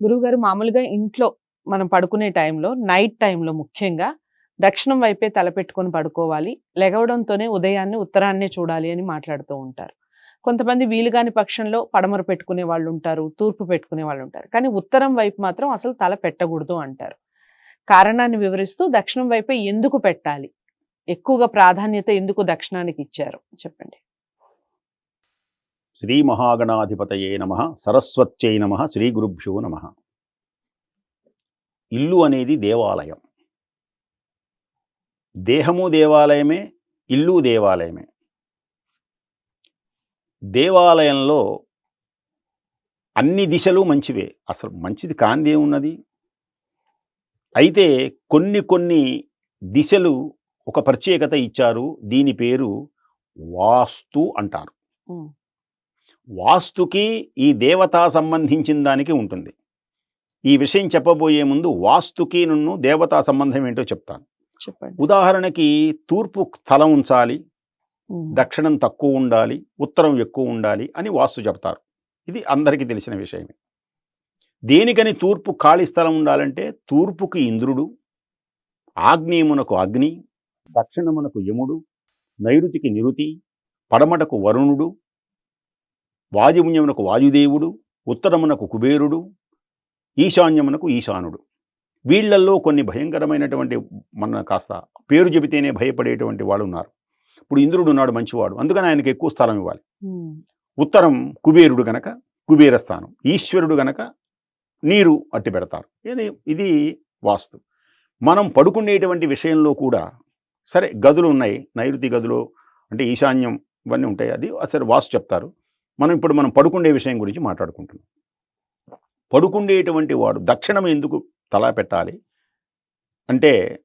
గురువుగారు మామూలుగా ఇంట్లో మనం పడుకునే టైంలో నైట్ టైంలో ముఖ్యంగా దక్షిణం వైపే తలపెట్టుకొని పడుకోవాలి. లెగవడంతోనే ఉదయాన్నే ఉత్తరాన్నే చూడాలి అని మాట్లాడుతూ ఉంటారు. కొంతమంది వీలుగాని పక్షంలో పడమర పెట్టుకునే వాళ్ళు ఉంటారు తూర్పు పెట్టుకునే వాళ్ళు ఉంటారు. కానీ ఉత్తరం వైపు మాత్రం అసలు తల పెట్టకూడదు అంటారు. కారణాన్ని వివరిస్తూ దక్షిణం వైపే ఎందుకు పెట్టాలి? ఎక్కువగా ప్రాధాన్యత ఎందుకు దక్షిణానికి ఇచ్చారు? చెప్పండి. శ్రీ మహాగణాధిపతయే నమ సరస్వత్యై నమ శ్రీ గురుభ్యో నమ. ఇల్లు అనేది దేవాలయం. దేహము దేవాలయమే ఇల్లు దేవాలయమే. దేవాలయంలో అన్ని దిశలు మంచివే. అసలు మంచిది కాందే ఉన్నది. అయితే కొన్ని కొన్ని దిశలు ఒక ప్రత్యేకత ఇచ్చారు. దీని పేరు వాస్తు అంటారు. వాస్తుకి ఈ దేవతా సంబంధించిన దానికి ఉంటుంది. ఈ విషయం చెప్పబోయే ముందు వాస్తుకి నన్ను దేవతా సంబంధం ఏంటో చెప్తాను. చెప్పండి. ఉదాహరణకి తూర్పు స్థలం ఉంచాలి. దక్షిణం తక్కువ ఉండాలి ఉత్తరం ఎక్కువ ఉండాలి అని వాస్తు చెప్తారు. ఇది అందరికీ తెలిసిన విషయమే. దేనికని తూర్పు ఖాళీ స్థలం ఉండాలంటే తూర్పుకి ఇంద్రుడు ఆగ్నేయమునకు అగ్ని దక్షిణమునకు యముడు నైరుతికి నిరుతి పడమటకు వరుణుడు వాయువ్యమునకు వాయుదేవుడు ఉత్తరమునకు కుబేరుడు ఈశాన్యమునకు ఈశానుడు. వీళ్ళల్లో కొన్ని భయంకరమైనటువంటి మన కాస్త పేరు చెబితేనే భయపడేటువంటి వాళ్ళు ఉన్నారు ఇప్పుడు ఇంద్రుడు ఉన్నాడు మంచివాడు. అందుకని ఆయనకి ఎక్కువ స్థలం ఇవ్వాలి. ఉత్తరం కుబేరుడు గనక కుబేర స్థానం ఈశ్వరుడు గనక నీరు అట్టి పెడతారు. ఇది ఇది వాస్తు. మనం పడుకునేటువంటి విషయంలో కూడా సరే గదులు ఉన్నాయి. నైరుతి గదులు అంటే ఈశాన్యం ఇవన్నీ ఉంటాయి. అది సరే వాస్తు చెప్తారు. మనం ఇప్పుడు మనం పడుకునే విషయం గురించి మాట్లాడుకుంటున్నాం. పడుకుండేటువంటి వాడు దక్షిణం ఎందుకు తలా పెట్టాలి? అంటే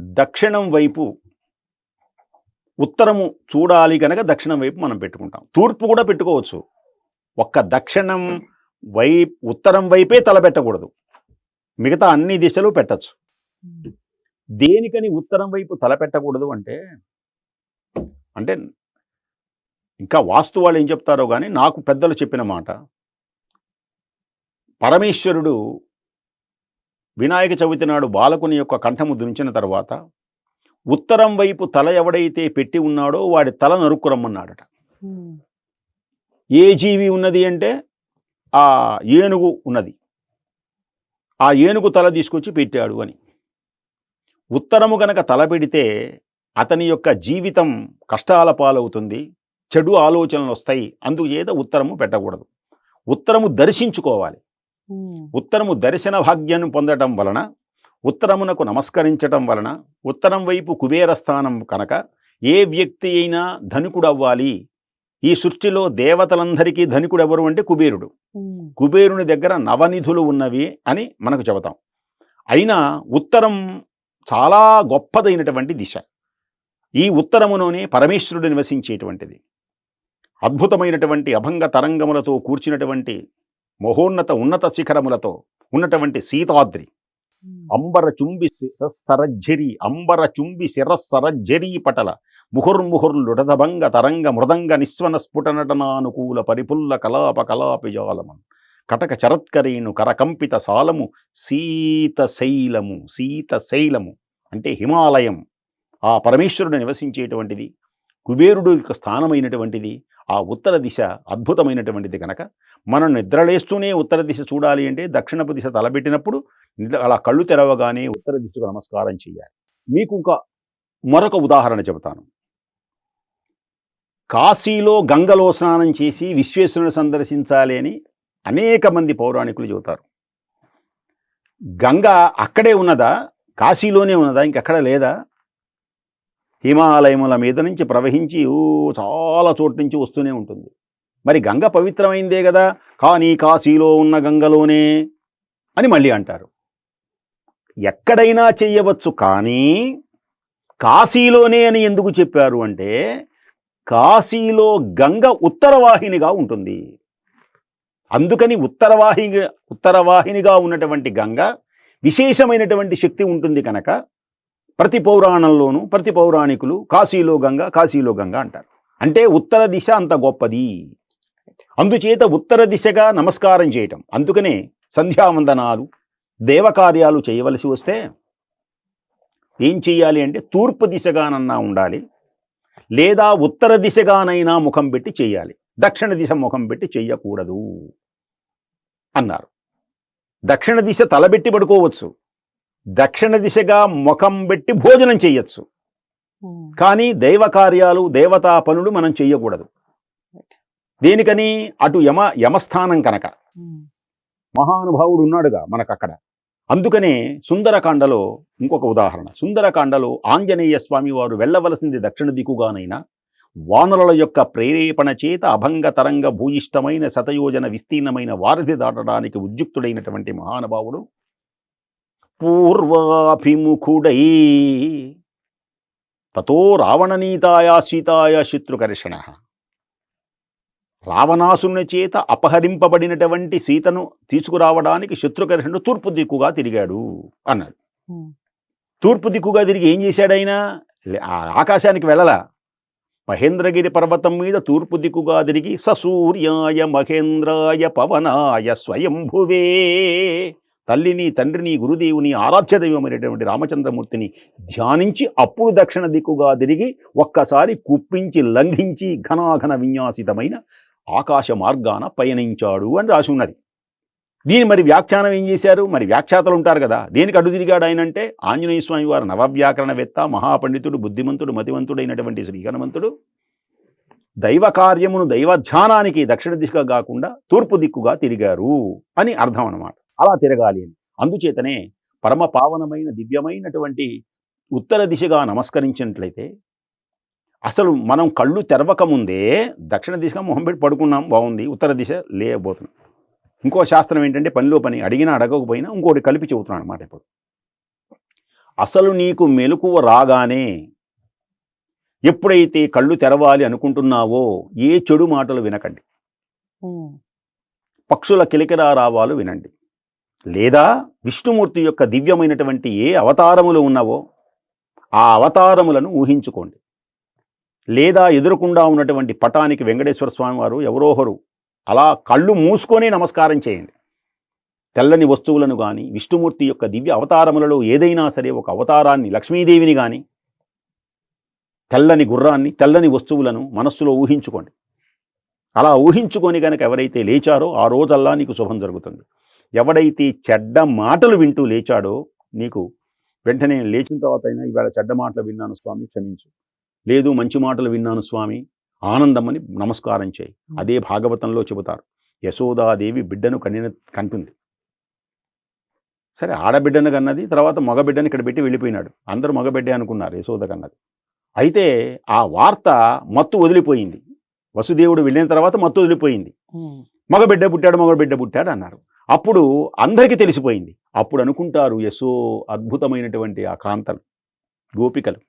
దక్షిణం వైపు ఉత్తరము చూడాలి కనుక దక్షిణం వైపు మనం పెట్టుకుంటాం. తూర్పు కూడా పెట్టుకోవచ్చు. ఒక్క దక్షిణం వైపు ఉత్తరం వైపే తల పెట్టకూడదు. మిగతా అన్ని దిశలు పెట్టచ్చు. దేనికని ఉత్తరం వైపు తల పెట్టకూడదు అంటే అంటే ఇంకా వాస్తు వాళ్ళు ఏం చెప్తారో కానీ నాకు పెద్దలు చెప్పిన మాట పరమేశ్వరుడు వినాయక చవితి నాడు బాలకుని యొక్క కంఠము దుంచిన తర్వాత ఉత్తరం వైపు తల ఎవడైతే పెట్టి ఉన్నాడో వాడి తల నరుక్కురమ్మన్నాడట ఉమ్. ఏ జీవి ఉన్నది అంటే ఆ ఏనుగు ఉన్నది. ఆ ఏనుగు తల తీసుకొచ్చి పెట్టాడు అని. ఉత్తరము గనక తల పెడితే అతని యొక్క జీవితం కష్టాల పాలవుతుంది. చెడు ఆలోచనలు వస్తాయి. అందుచేత ఉత్తరము పెట్టకూడదు. ఉత్తరము దర్శించుకోవాలి. ఉత్తరము దర్శన భాగ్యాన్ని పొందటం వలన ఉత్తరమునకు నమస్కరించటం వలన ఉత్తరం వైపు కుబేర స్థానం కనుక ఏ వ్యక్తి అయినా ధనికుడు అవ్వాలి ఈ సృష్టిలో దేవతలందరికీ ధనికుడు ఎవరు అంటే కుబేరుడు. కుబేరుని దగ్గర నవనిధులు ఉన్నవి అని మనకు చెబుతాం. అయినా ఉత్తరం చాలా గొప్పదైనటువంటి దిశ. ఈ ఉత్తరములోనే పరమేశ్వరుడు నివసించేటువంటిది. అద్భుతమైనటువంటి అభంగ తరంగములతో కూర్చున్నటువంటి మహోన్నత ఉన్నత శిఖరములతో ఉన్నటువంటి సీతాద్రి. అంబర చుంబి శిరస్సరజ్జరి అంబర చుంబి శిరస్సరజ్జరి పటల ముహుర్ముహుర్లుడదభంగ తరంగ మృదంగ నిస్వన స్ఫుటనటనానుకూల పరిపుల్ల కలాప కలాపజాలమన్ కటక చరత్కరేణు కరకంపిత సాలము సీత శైలము సీత శైలము అంటే హిమాలయం. ఆ పరమేశ్వరుడు నివసించేటువంటిది కుబేరుడు యొక్క స్థానమైనటువంటిది ఆ ఉత్తర దిశ అద్భుతమైనటువంటిది కనుక మనం నిద్రలేస్తూనే ఉత్తర దిశ చూడాలి అంటే దక్షిణపు దిశ తలబెట్టినప్పుడు నిద్ర అలా కళ్ళు తెరవగానే ఉత్తర దిశకు నమస్కారం చేయాలి. మీకు ఇంకా మరొక ఉదాహరణ చెబుతాను. కాశీలో గంగలో స్నానం చేసి విశ్వేశ్వరుని సందర్శించాలి అని అనేక మంది పౌరాణికులు చెబుతారు. గంగ అక్కడే ఉన్నదా? కాశీలోనే ఉన్నదా? ఇంకెక్కడ లేదా? హిమాలయముల మీద నుంచి ప్రవహించి చాలా చోటు నుంచి వస్తూనే ఉంటుంది. మరి గంగ పవిత్రమైందే కదా కానీ కాశీలో ఉన్న గంగలోనే అని మళ్ళీ అంటారు. ఎక్కడైనా చెయ్యవచ్చు కానీ కాశీలోనే అని ఎందుకు చెప్పారు అంటే కాశీలో గంగ ఉత్తరవాహినిగా ఉంటుంది. అందుకని ఉత్తరవాహిని ఉత్తరవాహినిగా ఉన్నటువంటి గంగ విశేషమైనటువంటి శక్తి ఉంటుంది కనుక ప్రతి పౌరాణంలోనూ ప్రతి పౌరాణికులు కాశీలో గంగ కాశీలో గంగ అంటారు. అంటే ఉత్తర దిశ అంత గొప్పది. అందుచేత ఉత్తర దిశగా నమస్కారం చేయటం. అందుకనే సంధ్యావందనాలు దేవకార్యాలు చేయవలసి వస్తే ఏం చెయ్యాలి అంటే తూర్పు దిశగానన్నా ఉండాలి లేదా ఉత్తర దిశగానైనా ముఖం పెట్టి చేయాలి దక్షిణ దిశ ముఖం పెట్టి చెయ్యకూడదు అన్నారు. దక్షిణ దిశ తలబెట్టి పడుకోవచ్చు. దక్షిణ దిశగా ముఖం పెట్టి భోజనం చెయ్యొచ్చు ఉమ్, కానీ దైవ కార్యాలు దేవతా పనులు మనం చెయ్యకూడదు దేనికని? అటు యమ యమస్థానం కనుక. ఉమ్, మహానుభావుడు ఉన్నాడుగా మనకు అక్కడ అందుకనే సుందరకాండలో ఇంకొక ఉదాహరణ. సుందరకాండలో ఆంజనేయ స్వామి వారు వెళ్ళవలసింది దక్షిణ దిక్కుగానైనా వానరుల యొక్క ప్రేరేపణ చేత అభంగ తరంగ భూయిష్టమైన శతయోజన విస్తీర్ణమైన వారధి దాటడానికి ఉద్యుక్తుడైనటువంటి మహానుభావుడు పూర్వాభిముఖుడై. తతో రావణనీతాయ సీతాయ శత్రుకర్షణ. రావణాసుని చేత అపహరింపబడినటువంటి సీతను తీసుకురావడానికి శత్రుకర్షణుడు తూర్పు దిక్కుగా తిరిగాడు అన్నాడు. తూర్పు దిక్కుగా తిరిగి ఏం చేశాడు ఆయన? లే- ఆ ఆకాశానికి వెళ్ళలా. మహేంద్రగిరి పర్వతం మీద తూర్పు దిక్కుగా తిరిగి ససూర్యాయ మహేంద్రాయ పవనాయ స్వయంభువే. తల్లిని తండ్రిని గురుదేవుని ఆరాధ్య దైవమైనటువంటి రామచంద్రమూర్తిని ధ్యానించి అప్పుడు దక్షిణ దిక్కుగా తిరిగి ఒక్కసారి కుప్పించి లంఘించి ఘనాఘన విన్యాసితమైన ఆకాశ మార్గాన పయనించాడు అని రాసి ఉన్నది. దీని మరి వ్యాఖ్యానం ఏం చేశారు? మరి వ్యాఖ్యాతలు ఉంటారు కదా. దేనికి అడ్డు తిరిగాడు ఆయన అంటే ఆంజనేయ స్వామి వారు నవవ్యాకరణవేత్త మహాపండితుడు బుద్ధిమంతుడు మతివంతుడైనటువంటి శ్రీ హనుమంతుడు దైవ కార్యమును దైవ ధ్యానానికి దక్షిణ దిశగా కాకుండా తూర్పు దిక్కుగా తిరిగారు అని అర్థం అన్నమాట. అలా తిరగాలి అని. అందుచేతనే పరమ పావనమైన దివ్యమైనటువంటి ఉత్తర దిశగా నమస్కరించినట్లయితే అసలు మనం కళ్ళు తెరవక ముందే దక్షిణ దిశగా మొహం పెట్టి పడుకున్నాం బాగుంది ఉత్తర దిశ లేకపోతున్నాం ఇంకో శాస్త్రం ఏంటంటే పనిలో పని అడిగినా అడగకపోయినా ఇంకోటి కలిపి చెబుతున్నాను అనమాట ఇప్పుడు. అసలు నీకు మెలకువ రాగానే ఎప్పుడైతే కళ్ళు తెరవాలి అనుకుంటున్నావో ఏ చెడు మాటలు వినకండి. పక్షుల కిలకిరా రావాలు వినండి. లేదా విష్ణుమూర్తి యొక్క దివ్యమైనటువంటి ఏ అవతారములు ఉన్నవో ఆ అవతారములను ఊహించుకోండి. లేదా ఎదురకుండా ఉన్నటువంటి పటానికి వెంకటేశ్వర స్వామి వారు ఎవరోహరు అలా కళ్ళు మూసుకొని నమస్కారం చేయండి. తెల్లని వస్తువులను కానీ విష్ణుమూర్తి యొక్క దివ్య అవతారములలో ఏదైనా సరే ఒక అవతారాన్ని లక్ష్మీదేవిని కానీ తెల్లని గుర్రాన్ని తెల్లని వస్తువులను మనస్సులో ఊహించుకోండి. అలా ఊహించుకొని కనుక ఎవరైతే లేచారో ఆ రోజల్లా నీకు శుభం జరుగుతుంది. ఎవడైతే చెడ్డ మాటలు వింటూ లేచాడో నీకు వెంటనే లేచిన తర్వాత అయినా ఇవాళ చెడ్డ మాటలు విన్నాను స్వామి క్షమించు. లేదు మంచి మాటలు విన్నాను స్వామి ఆనందమని నమస్కారం చేయి. అదే భాగవతంలో చెబుతారు. యశోదాదేవి బిడ్డను కనిన కంటుంది సరే ఆడబిడ్డను కన్నది తర్వాత మగబిడ్డను ఇక్కడ పెట్టి వెళ్ళిపోయినాడు. అందరూ మగబిడ్డే అనుకున్నారు యశోద కన్నది. అయితే ఆ వార్త మత్తు వదిలిపోయింది. వసుదేవుడు వెళ్ళిన తర్వాత మత్తు వదిలిపోయింది. మగబిడ్డ పుట్టాడు మగబిడ్డ పుట్టాడు అన్నారు. అప్పుడు అందరికీ తెలిసిపోయింది. అప్పుడు అనుకుంటారు యశో అద్భుతమైనటువంటి ఆ కాంతలు గోపికలు.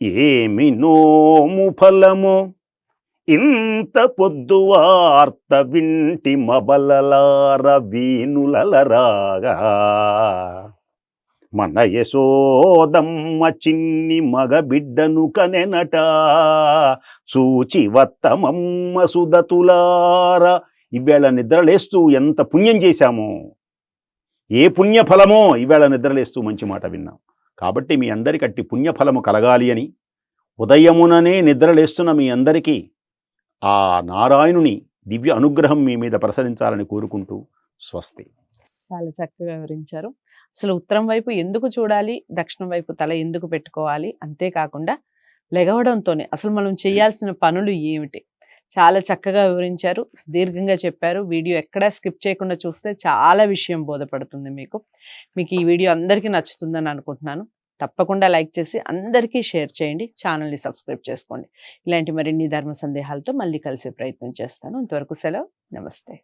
ఏమి నోము ఫలము ఇంత పొద్దు వార్త వింటి మబలలార వీనులలరాగా మన యశోదమ్మ చిన్ని మగబిడ్డను కనెనట సూచి వత్తమమ్మ సుదతులార ఇవేళ నిద్రలేస్తూ ఎంత పుణ్యం చేశామో ఏ పుణ్యఫలమో ఇవేళ నిద్రలేస్తూ మంచి మాట విన్నాం. కాబట్టి మీ అందరికి అట్టి పుణ్యఫలము కలగాలి అని ఉదయముననే నిద్రలేస్తున్న మీ అందరికీ ఆ నారాయణుని దివ్య అనుగ్రహం మీ మీద ప్రసరించాలని కోరుకుంటూ స్వస్తి. చాలా చక్కగా వివరించారు. అసలు ఉత్తరం వైపు ఎందుకు చూడాలి దక్షిణం వైపు తల ఎందుకు పెట్టుకోవాలి అంతేకాకుండా లెగవడంతోనే అసలు మనం చేయాల్సిన పనులు ఏమిటి? చాలా చక్కగా వివరించారు. దీర్ఘంగా చెప్పారు. వీడియో ఎక్కడా స్కిప్ చేయకుండా చూస్తే చాలా విషయం బోధపడుతుంది మీకు. మీకు ఈ వీడియో అందరికీ నచ్చుతుందని అనుకుంటున్నాను. తప్పకుండా లైక్ చేసి అందరికీ షేర్ చేయండి. ఛానల్ని సబ్స్క్రైబ్ చేసుకోండి. ఇలాంటి మరిన్ని ధర్మ సందేహాలతో మళ్ళీ కలిసే ప్రయత్నం చేస్తాను. అంతవరకు సెలవు. నమస్తే.